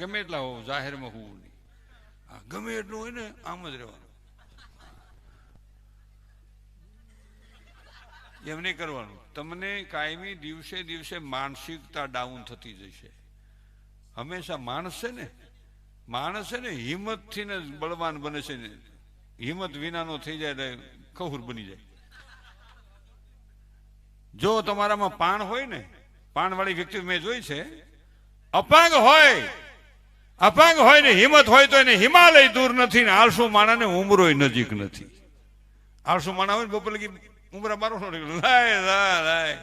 ગમે એટલા હોવ જાહેરમાં હોવું નહીં. ગમે એટલું હોય ને, આમ જ રહેવાનું. એમ નહીં કરવાનું. તમને કાયમી દિવસે દિવસે માનસિકતા ડાઉન થતી જશે. હંમેશા માણસ છે ને, માણસ છે ને, હિંમતથી ને બળવાન બને છે ને. હિંમત વિનાનો થઈ જાય એટલે કહુર બની જાય. જો તમારામાં પાણ હોય ને, પાણવાળી વ્યક્તિ મેં જોઈ છે, અપાંગ હોય અપાંગ હોય ને હિંમત હોય તો એને હિમાલય દૂર નથી ને આળસુ માણાને ઉમરોય નજીક નથી. આળસુ માણા હોય ને બપોર લગી ઉમરા બારો નો લાય લાય લાય.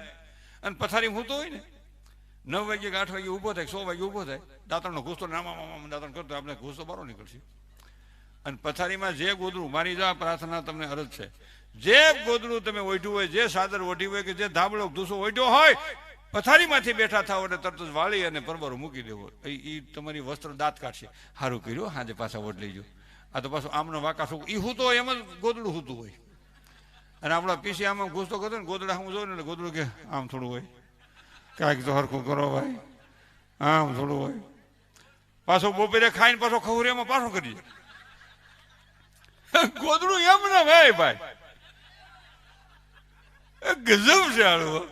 અને પથારી મૂતો હોય ને, નવ વાગે આઠ વાગે ઊભો થાય સો વાગે ઊભો થાય, દાંતણનો ઘૂસતો નામા આમ દાંતણ કરતો આપણે ઘૂસતો બારો નીકળશે. અને પથારીમાં જે ગોદડું, મારી જા પ્રાર્થના તમને અરજ છે. જે ગોદડું તમે ઓઢ્યું હોય, જે સાદર ઓઢી હોય કે જે ધાબળો ધૂસો ઓઢ્યો હોય પથારીમાંથી બેઠા થાવ એટલે તરત જ વાળી અને પરબરો મૂકી દેવો. એ તમારી વસ્ત્ર દાંત કાઢશે. સારું કર્યું હાજે પાછા ઓઢ લેજો આ તો પાછું આમનો વાકા શું એ હું હોય એમ જ ગોદડું હૂતું હોય. અને આપણા પીસી આમાં ઘૂસતો કરતો ને, ગોદડા હું જોઉં ને, એટલે ગોદડું કે, આમ થોડું હોય. કાંઈક તો હરખું કરો ભાઈ. આમ થોડું હોય. પાછો બપોરે ખાઈને પાછો ખવરિયામાં પાછો કરી ગોદડું એમ ને ભાઈ. ભાઈ ગજબ છે આળું